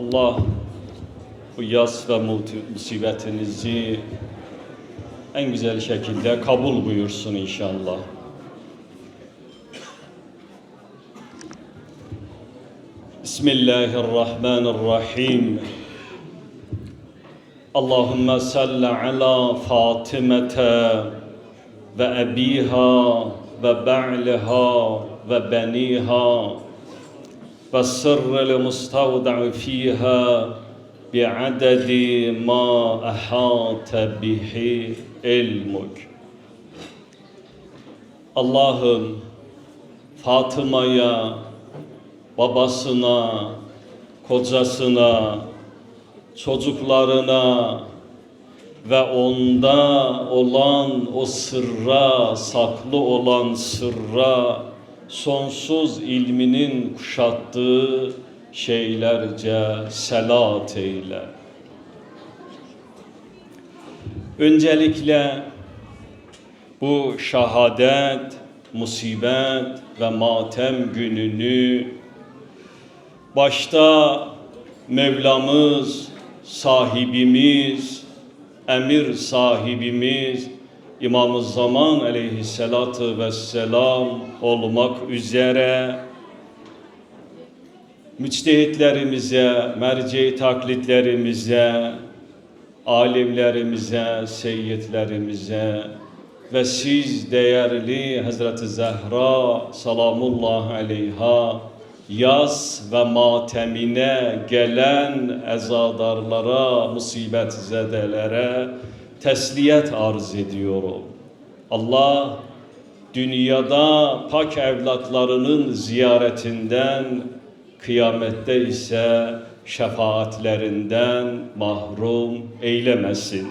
Allah bu yaz ve musibetinizi en güzel şekilde kabul buyursun inşallah. Bismillahirrahmanirrahim. Allahümme salli ala Fatimete ve ebiha ve ba'liha ve beniha sırrı mustavda'u fiha bi'adedi ma ahate bihi ilmuk. Allah'ım Fatıma'ya, babasına, kocasına, çocuklarına ve onda olan o sırra, saklı olan sırra, sonsuz ilminin kuşattığı şeylerce selat eyle. Öncelikle bu şahadet, musibet ve matem gününü başta Mevlamız, sahibimiz, emir sahibimiz İmam-ı Zaman aleyhissalatu vesselam olmak üzere müçtehitlerimize, merci taklitlerimize, alimlerimize, seyyidlerimize ve siz değerli Hazreti Zehra salamullah aleyha yaz ve matemine gelen ezadarlara, musibet zedelere tesliyet arz ediyorum. Allah dünyada pak evlatlarının ziyaretinden, kıyamette ise şefaatlerinden mahrum eylemesin.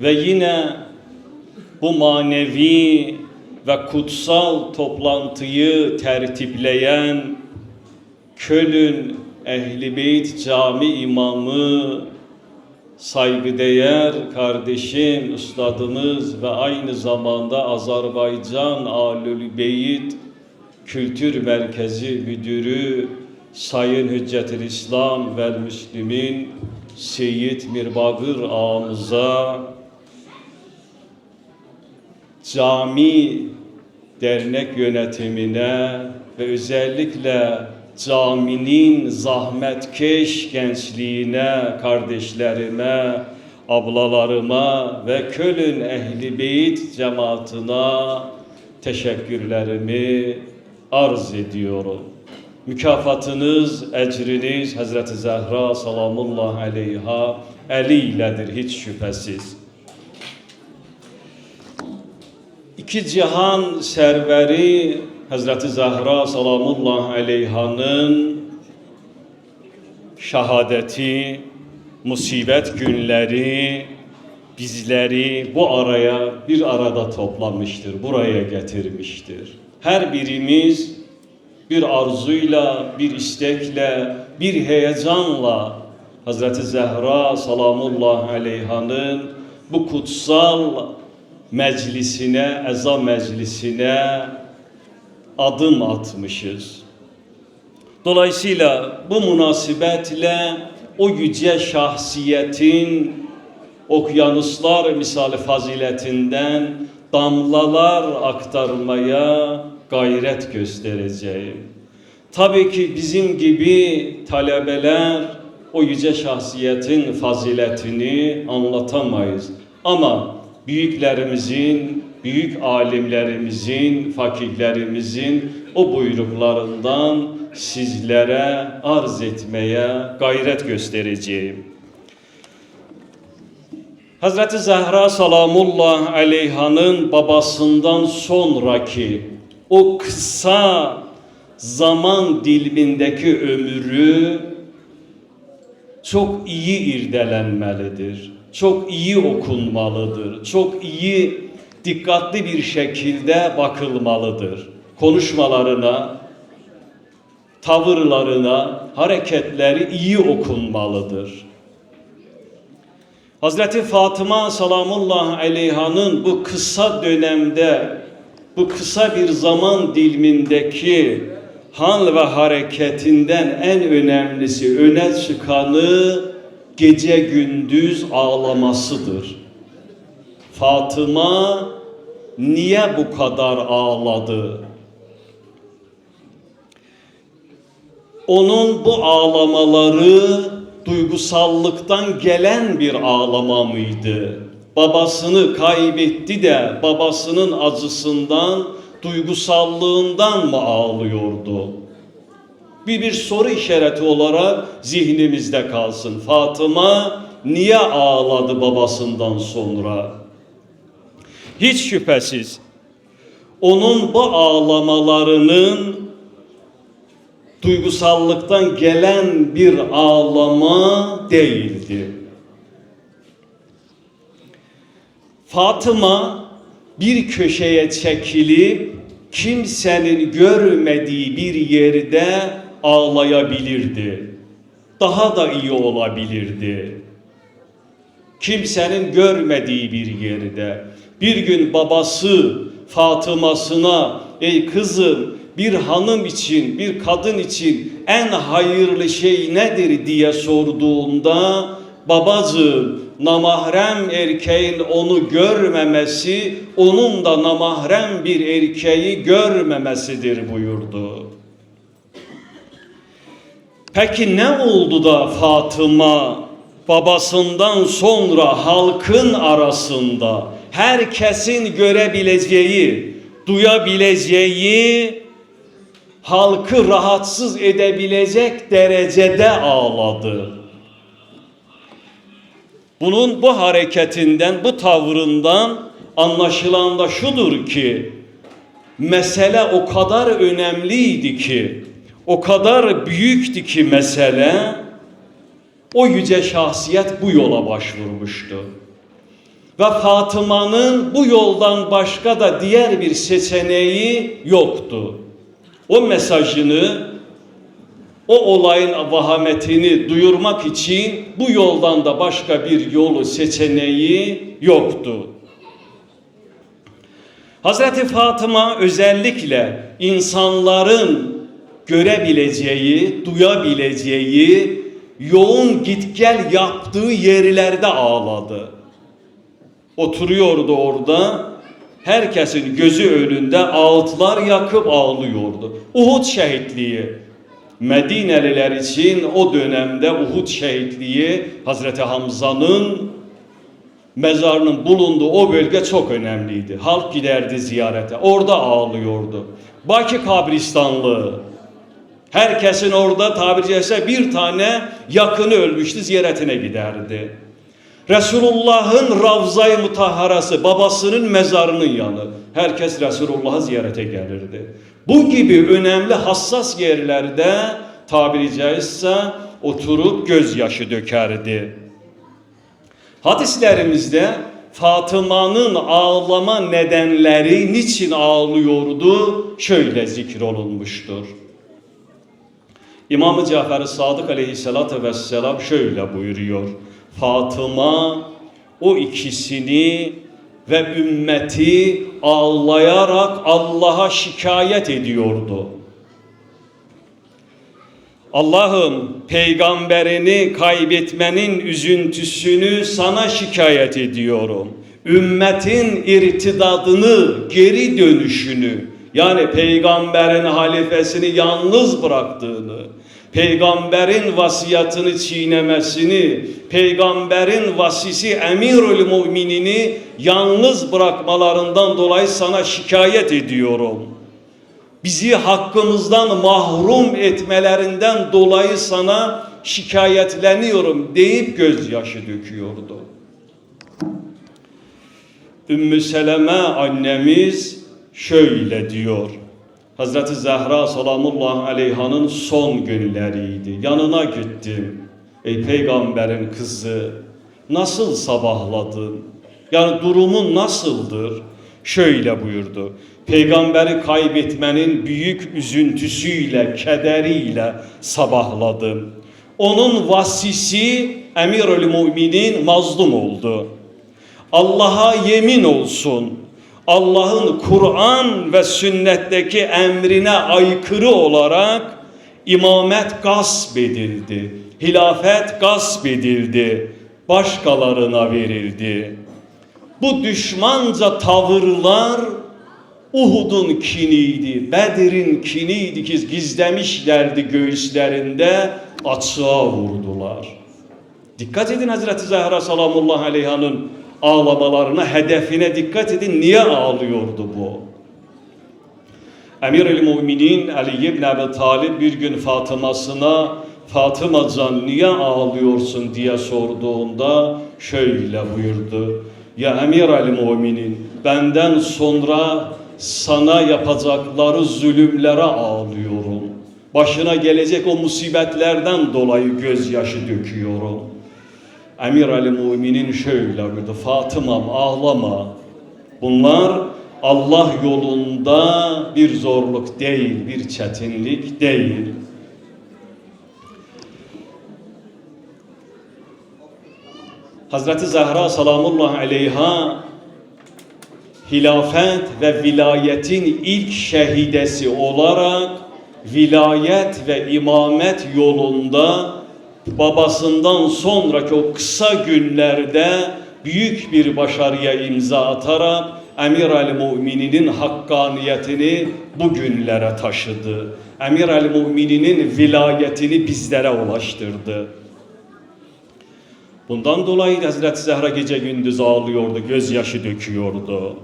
Ve yine bu manevi ve kutsal toplantıyı tertipleyen Köln Ehli Beyt Cami imamı saygıdeğer kardeşim, üstadımız ve aynı zamanda Azerbaycan Alül Beyt Kültür Merkezi Müdürü Sayın Hüccetül İslam ve Müslümin Seyyid Mirbagır ağamıza cami dernek yönetimine ve özellikle caminin zahmetkeş gençliğine, kardeşlerime, ablalarıma ve Köln Ehli Beyt cemaatine teşekkürlerimi arz ediyorum. Mükafatınız, ecriniz Hazreti Zehra salamullah aleyha eliyledir hiç şüphesiz. İki cihan serveri Hazreti Zahra salamullah aleyhanın şahadeti, musibet günleri bizleri bu araya bir arada toplamıştır, buraya getirmiştir. Her birimiz bir arzuyla, bir istekle, bir heyecanla Hazreti Zehra salamullah aleyhanın bu kutsal meclisine, eza meclisine adım atmışız. Dolayısıyla bu münasebetle o yüce şahsiyetin okyanuslar misali faziletinden damlalar aktarmaya gayret göstereceğim. Tabii ki bizim gibi talebeler o yüce şahsiyetin faziletini anlatamayız. Ama büyüklerimizin, büyük alimlerimizin, fakihlerimizin o buyruklarından sizlere arz etmeye gayret göstereceğim. Hazreti Zehra salamullah aleyhanın babasından sonraki o kısa zaman dilimindeki ömrü çok iyi irdelenmelidir. Çok iyi okunmalıdır. Çok iyi dikkatli bir şekilde bakılmalıdır. Konuşmalarına, tavırlarına, hareketleri iyi okunmalıdır. Hazreti Fatıma salamullah aleyhanın bu kısa dönemde, bu kısa bir zaman dilimindeki hal ve hareketinden en önemlisi öne çıkanı gece gündüz ağlamasıdır. Fatıma niye bu kadar ağladı? Onun bu ağlamaları duygusallıktan gelen bir ağlama mıydı? Babasını kaybetti de babasının acısından, duygusallığından mı ağlıyordu? Bir bir soru işareti olarak zihnimizde kalsın. Fatıma niye ağladı babasından sonra? Hiç şüphesiz onun bu ağlamalarının duygusallıktan gelen bir ağlama değildi. Fatıma bir köşeye çekilip kimsenin görmediği bir yerde ağlayabilirdi. Daha da iyi olabilirdi. Kimsenin görmediği bir yerde. Bir gün babası Fatıma'sına ey kızım bir hanım için, bir kadın için en hayırlı şey nedir diye sorduğunda babacığım namahrem erkeğin onu görmemesi, onun da namahrem bir erkeği görmemesidir buyurdu. Peki ne oldu da Fatıma babasından sonra halkın arasında herkesin görebileceği, duyabileceği, halkı rahatsız edebilecek derecede ağladı. Bunun bu hareketinden, bu tavrından anlaşılan da şudur ki mesele o kadar önemliydi ki, o kadar büyüktü ki mesele, o yüce şahsiyet bu yola başvurmuştu. Ve Fatıma'nın bu yoldan başka da diğer bir seçeneği yoktu. O mesajını, o olayın vahametini duyurmak için bu yoldan da başka bir yolu seçeneği yoktu. Hazreti Fatıma özellikle insanların görebileceği, duyabileceği, yoğun git gel yaptığı yerlerde ağladı. Oturuyordu orada, herkesin gözü önünde ağıtlar yakıp ağlıyordu. Uhud şehitliği, Medineliler için o dönemde Uhud şehitliği Hazreti Hamza'nın mezarının bulunduğu o bölge çok önemliydi. Halk giderdi ziyarete. Orada ağlıyordu. Baki kabristanlığı. Herkesin orada tabiri caizse bir tane yakını ölmüştü ziyaretine giderdi. Resulullah'ın Ravza-i Mutahharası babasının mezarının yanı. Herkes Resulullah'ı ziyarete gelirdi. Bu gibi önemli hassas yerlerde tabiri caizse oturup gözyaşı dökerdi. Hadislerimizde Fatıma'nın ağlama nedenleri niçin ağlıyordu şöyle zikrolunmuştur. İmam-ı Cafer-i Sadık aleyhissalatü vesselam şöyle buyuruyor. Fatıma o ikisini ve ümmeti ağlayarak Allah'a şikayet ediyordu. Allah'ım peygamberini kaybetmenin üzüntüsünü sana şikayet ediyorum. Ümmetin irtidadını, geri dönüşünü yani peygamberin halifesini yalnız bıraktığını, peygamberin vasiyatını çiğnemesini, peygamberin vasisi emirül müminini yalnız bırakmalarından dolayı sana şikayet ediyorum. Bizi hakkımızdan mahrum etmelerinden dolayı sana şikayetleniyorum deyip gözyaşı döküyordu. Ümmü Seleme annemiz şöyle diyor. Hazreti Zehra salamullahi aleyhanın son günleriydi. Yanına gittim. Ey peygamberin kızı nasıl sabahladın? Yani durumun nasıldır? Şöyle buyurdu. Peygamberi kaybetmenin büyük üzüntüsüyle, kederiyle sabahladım. Onun vasisi Emirül Müminin mazlum oldu. Allah'a yemin olsun Allah'ın Kur'an ve sünnetteki emrine aykırı olarak imamet gasp edildi. Hilafet gasp edildi. Başkalarına verildi. Bu düşmanca tavırlar Uhud'un kiniydi, Bedir'in kiniydi ki gizlemişlerdi göğüslerinde açığa vurdular. Dikkat edin Hazreti Zahra salamullahi aleyhanın ağlamalarına, hedefine dikkat edin. Niye ağlıyordu bu? Emir-i Müminin Ali ibn Abi Talib bir gün Fatıma'sına Fatıma can niye ağlıyorsun diye sorduğunda şöyle buyurdu. Ya Emir Ali Müminin benden sonra sana yapacakları zulümlere ağlıyorum. Başına gelecek o musibetlerden dolayı gözyaşı döküyorum. Emir Ali Müminin şöyle buyurdu. Fatımam ağlama. Bunlar Allah yolunda bir zorluk değil, bir çetinlik değil. Hazreti Zahra salamullahi aleyha hilafet ve vilayetin ilk şehidesi olarak vilayet ve imamet yolunda babasından sonraki o kısa günlerde büyük bir başarıya imza atarak Emir el Mu'mininin hakkaniyetini bugünlere taşıdı. Emir el Mu'mininin vilayetini bizlere ulaştırdı. Bundan dolayı Hazreti Zehra gece gündüz ağlıyordu, gözyaşı döküyordu.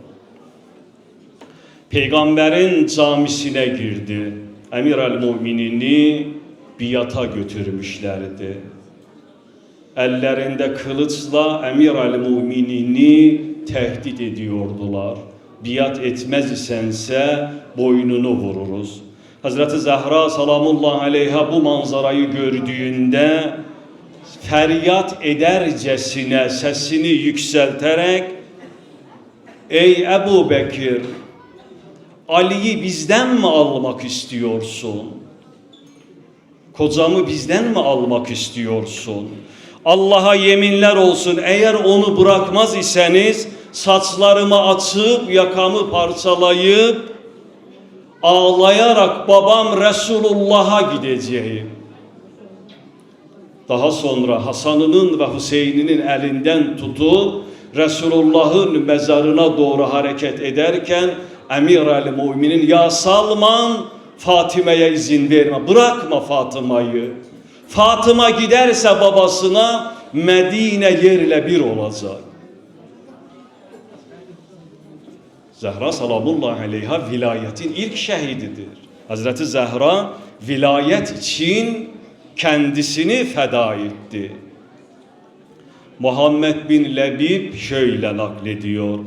Peygamberin camisine girdi. Emir el Mu'minini biyata götürmüşlerdi. Ellerinde kılıçla Emir el Mu'minini tehdit ediyordular. Biat etmez isense boynunu vururuz. Hazreti Zahra salamullahi aleyha bu manzarayı gördüğünde feryat edercesine sesini yükselterek Ey Ebu Bekir Ali'yi bizden mi almak istiyorsun? Kocamı bizden mi almak istiyorsun? Allah'a yeminler olsun eğer onu bırakmaz iseniz saçlarımı açıp yakamı parçalayıp ağlayarak babam Resulullah'a gideceğim. Daha sonra Hasan'ının ve Hüseyin'inin elinden tutup Resulullah'ın mezarına doğru hareket ederken Emir el Müminin ya Salman Fatime'ye izin verme. Bırakma Fatıma'yı. Fatıma giderse babasına Medine yerle bir olacak. Zehra salamullahi aleyha vilayetin ilk şehididir. Hazreti Zehra vilayet için kendisini feda etti. Muhammed bin Lebib şöyle naklediyor.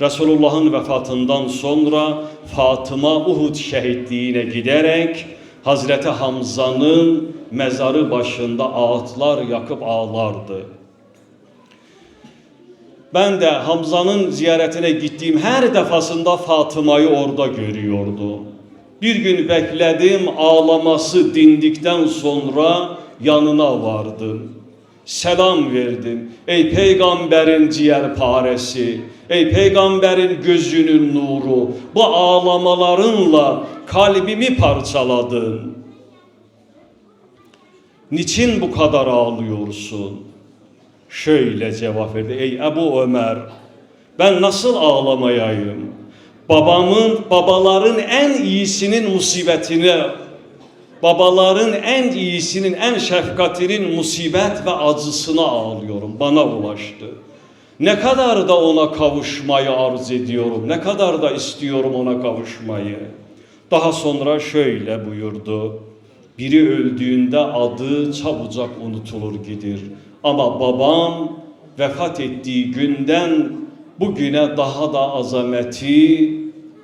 Resulullah'ın vefatından sonra Fatıma Uhud şehitliğine giderek Hazreti Hamza'nın mezarı başında ağıtlar yakıp ağlardı. Ben de Hamza'nın ziyaretine gittiğim her defasında Fatıma'yı orada görüyordum. Bir gün bekledim ağlaması dindikten sonra yanına vardım. Selam verdim. Ey peygamberin ciğer paresi, ey peygamberin gözünün nuru, bu ağlamalarınla kalbimi parçaladın. Niçin bu kadar ağlıyorsun? Şöyle cevap verdi. Ey Ebu Ömer, ben nasıl ağlamayayım? Babamın, babaların en iyisinin musibetini, babaların en iyisinin, en şefkatinin musibet ve acısına ağlıyorum. Bana ulaştı. Ne kadar da ona kavuşmayı arz ediyorum. Ne kadar da istiyorum ona kavuşmayı. Daha sonra şöyle buyurdu. Biri öldüğünde adı çabucak unutulur gidir. Ama babam vefat ettiği günden bugüne daha da azameti,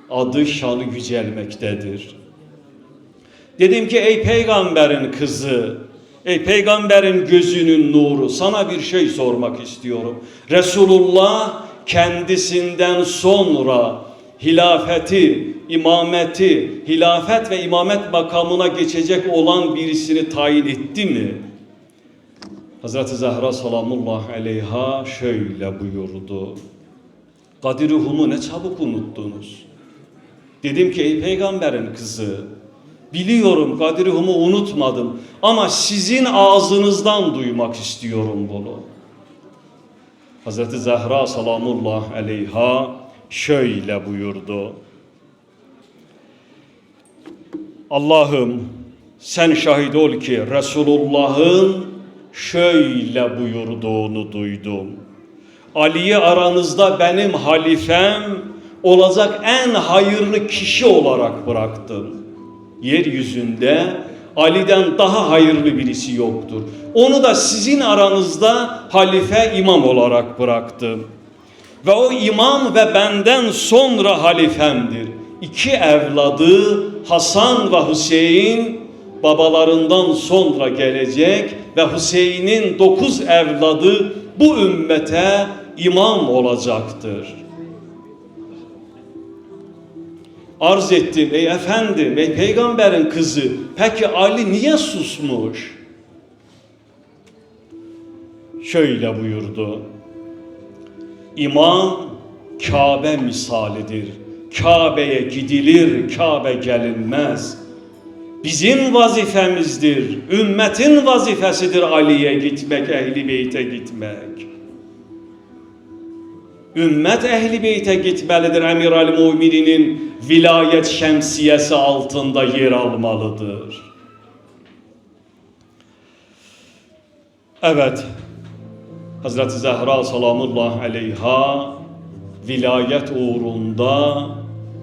adı şanı yücelmektedir. Dedim ki ey peygamberin kızı, ey peygamberin gözünün nuru sana bir şey sormak istiyorum. Resulullah kendisinden sonra hilafeti, imameti, hilafet ve imamet makamına geçecek olan birisini tayin etti mi? Hazreti Zahra salamullahi aleyha şöyle buyurdu. Kadir Hum'u ne çabuk unuttunuz. Dedim ki ey peygamberin kızı biliyorum Kadir Hum'u unutmadım ama sizin ağzınızdan duymak istiyorum bunu. Hazreti Zehra salamullah aleyha şöyle buyurdu. Allah'ım sen şahit ol ki Resulullah'ın şöyle buyurduğunu duydum. Ali'yi aranızda benim halifem olacak en hayırlı kişi olarak bıraktım. Yeryüzünde Ali'den daha hayırlı birisi yoktur. Onu da sizin aranızda halife imam olarak bıraktım. Ve o imam ve benden sonra halifemdir. İki evladı Hasan ve Hüseyin babalarından sonra gelecek ve Hüseyin'in dokuz evladı bu ümmete imam olacaktır. Arz ettim ey efendim ey peygamberin kızı peki Ali niye susmuş? Şöyle buyurdu. İmam Kabe misalidir. Kabe'ye gidilir, Kabe gelinmez. Bizim vazifemizdir, ümmetin vazifesidir Ali'ye gitmek, ehli beyte gitmek. Ümmet ehli beyte gitmelidir. Emir al Mumininin vilayet şemsiyesi altında yer almalıdır. Evet, Hazreti Zehra salamullah aleyha vilayet uğrunda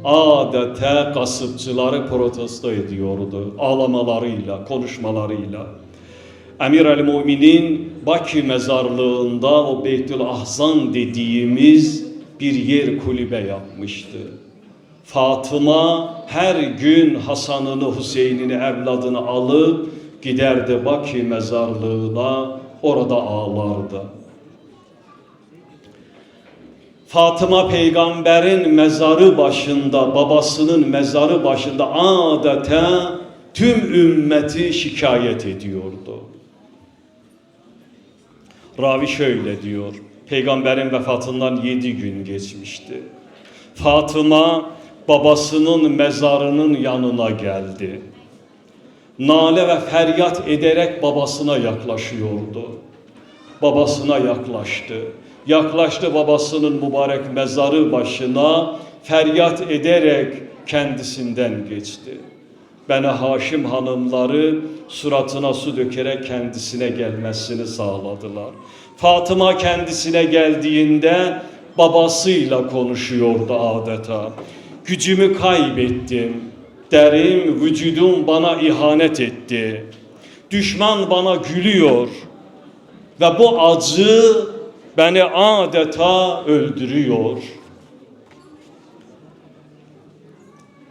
adete kasıpçıları protesto ediyordu. Ağlamalarıyla, konuşmalarıyla. Emir el Müminin Bakü mezarlığında o Beytül Ahzan dediğimiz bir yer kulübe yapmıştı. Fatıma her gün Hasan'ını, Hüseyin'ini, evladını alıp giderdi Bakü mezarlığına, orada ağlardı. Fatıma peygamberin mezarı başında, babasının mezarı başında adeta tüm ümmeti şikayet ediyordu. Ravi şöyle diyor, peygamberin vefatından yedi gün geçmişti. Fatıma babasının mezarının yanına geldi. Nale ve feryat ederek babasına yaklaşıyordu. Babasına yaklaştı yaklaştı babasının mübarek mezarı başına feryat ederek kendisinden geçti. Beni Haşim hanımları suratına su dökerek kendisine gelmesini sağladılar. Fatıma kendisine geldiğinde babasıyla konuşuyordu adeta. Gücümü kaybettim. Derim vücudum bana ihanet etti. Düşman bana gülüyor. Ve bu acı beni adeta öldürüyor.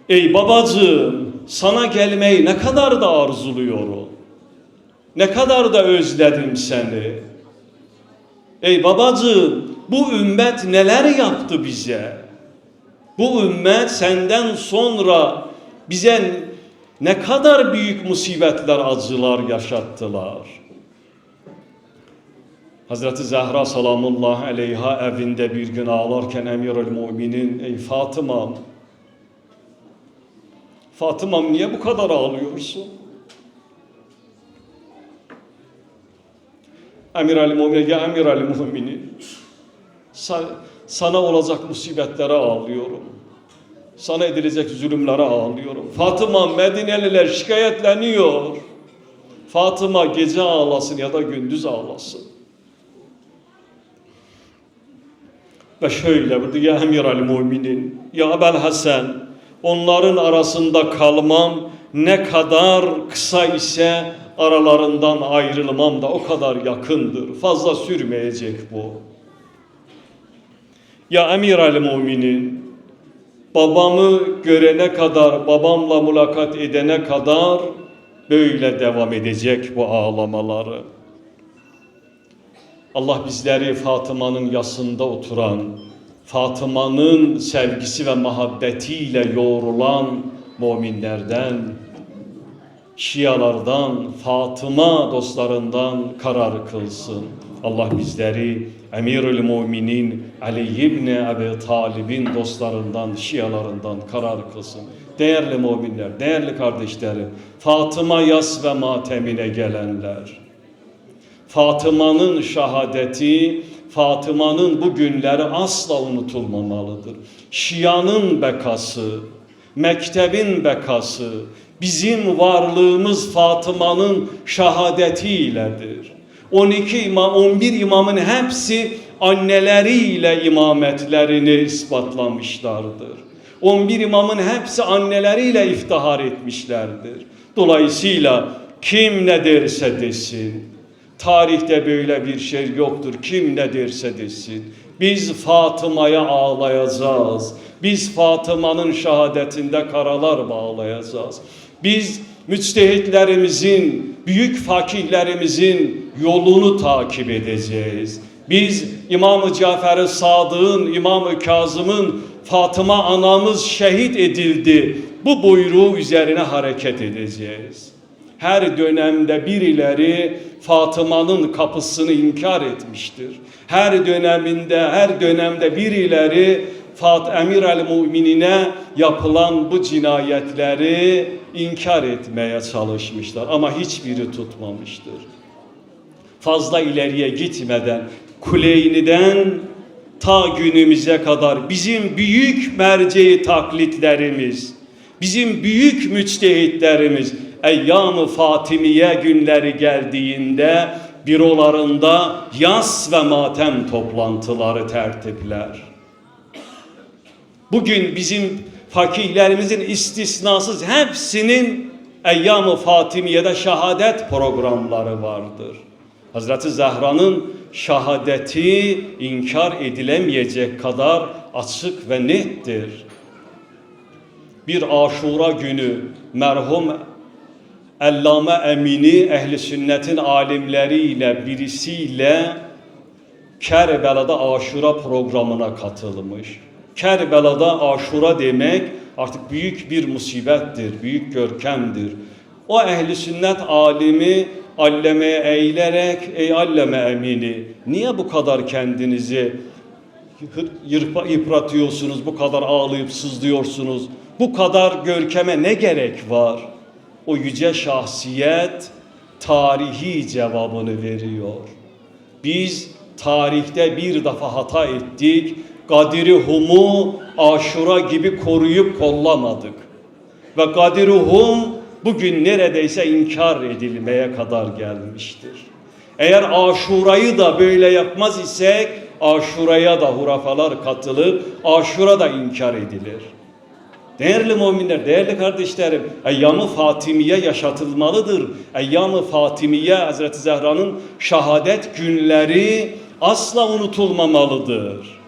Ey babacığım, sana gelmeyi ne kadar da arzuluyorum. Ne kadar da özledim seni. Ey babacığım, bu ümmet neler yaptı bize? Bu ümmet senden sonra bize ne kadar büyük musibetler, acılar yaşattılar. Hazreti Zehra salamullah aleyha evinde bir gün ağlarken emirül müminin ey Fatıma'm Fatıma'm niye bu kadar ağlıyorsun? Emir Ali Mumin ya Emir Ali Muminin sana olacak musibetlere ağlıyorum. Sana edilecek zulümlere ağlıyorum. Fatıma Medineliler şikayetleniyor. Fatıma gece ağlasın ya da gündüz ağlasın. Ve şöyle burada ya emir al müminin ya Ebel Hasan onların arasında kalmam ne kadar kısa ise aralarından ayrılmam da o kadar yakındır. Fazla sürmeyecek bu. Ya emir al müminin babamı görene kadar, babamla mulakat edene kadar böyle devam edecek bu ağlamaları. Allah bizleri Fatıma'nın yasında oturan, Fatıma'nın sevgisi ve muhabbetiyle yoğrulan müminlerden Şialardan, Fatıma dostlarından karar kılsın. Allah bizleri Emirül Müminin Ali ibn Ebi Talib'in dostlarından, Şialarından karar kılsın. Değerli müminler, değerli kardeşlerim, Fatıma yas ve matemine gelenler, Fatıma'nın şahadeti, Fatıma'nın bu günleri asla unutulmamalıdır. Şia'nın bekası, mektebin bekası, bizim varlığımız Fatıma'nın şahadetiyledir. 12 imam, 11 imamın hepsi anneleriyle imametlerini ispatlamışlardır. 11 imamın hepsi anneleriyle iftihar etmişlerdir. Dolayısıyla kim ne derse desin, Tarihte böyle bir şey yoktur. Kim ne derse desin. Biz Fatıma'ya ağlayacağız. Biz Fatıma'nın şehadetinde karalar bağlayacağız. Biz müçtehitlerimizin, büyük fakihlerimizin yolunu takip edeceğiz. Biz İmam-ı Cafer-i Sadık'ın, İmam-ı Kazım'ın Fatıma anamız şehit edildi. Bu buyruğu üzerine hareket edeceğiz her dönemde birileri Fatıma'nın kapısını inkar etmiştir. Her döneminde, her dönemde birileri Fat Emir el Müminine yapılan bu cinayetleri inkar etmeye çalışmışlar ama hiçbiri tutmamıştır. Fazla ileriye gitmeden Kuleyni'den ta günümüze kadar bizim büyük merceği taklitlerimiz, bizim büyük müçtehitlerimiz Eyyam-ı Fatimiye günleri geldiğinde bürolarında yas ve matem toplantıları tertipler. Bugün bizim fakihlerimizin istisnasız hepsinin Eyyam-ı Fatimiye'de şehadet programları vardır. Hazreti Zehra'nın şahadeti inkar edilemeyecek kadar açık ve nettir. Bir aşura günü merhum Allame Emini ehli sünnetin alimleriyle birisiyle Kerbela'da Aşura programına katılmış. Kerbela'da Aşura demek artık büyük bir musibettir, büyük görkemdir. O ehli sünnet alimi allemeye eğilerek ey alleme emini niye bu kadar kendinizi yırpa, yıpratıyorsunuz, bu kadar ağlayıp sızlıyorsunuz, bu kadar görkeme ne gerek var? O yüce şahsiyet tarihi cevabını veriyor. Biz tarihte bir defa hata ettik. Kadiri Hum'u Aşura gibi koruyup kollamadık. Ve Kadiri Hum bugün neredeyse inkar edilmeye kadar gelmiştir. Eğer Aşura'yı da böyle yapmaz isek Aşura'ya da hurafalar katılıp Aşura da inkar edilir. Değerli müminler, değerli kardeşlerim, Eyyam-ı Fatimiye yaşatılmalıdır. Eyyam-ı Fatimiye Hazreti Zehra'nın şehadet günleri asla unutulmamalıdır.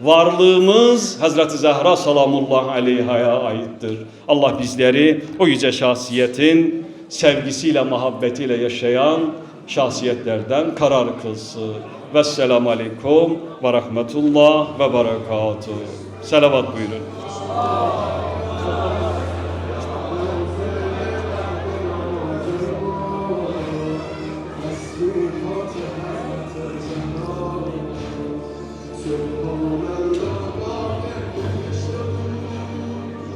Varlığımız Hazreti Zehra salamullahi aleyha'ya aittir. Allah bizleri o yüce şahsiyetin sevgisiyle, muhabbetiyle yaşayan şahsiyetlerden karar kılsın. Vesselamu aleyküm ve rahmetullah ve berekatuhu. Selavat buyurun.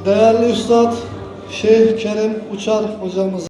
Değerli Üstad Şeyh Kerim Uçar hocamız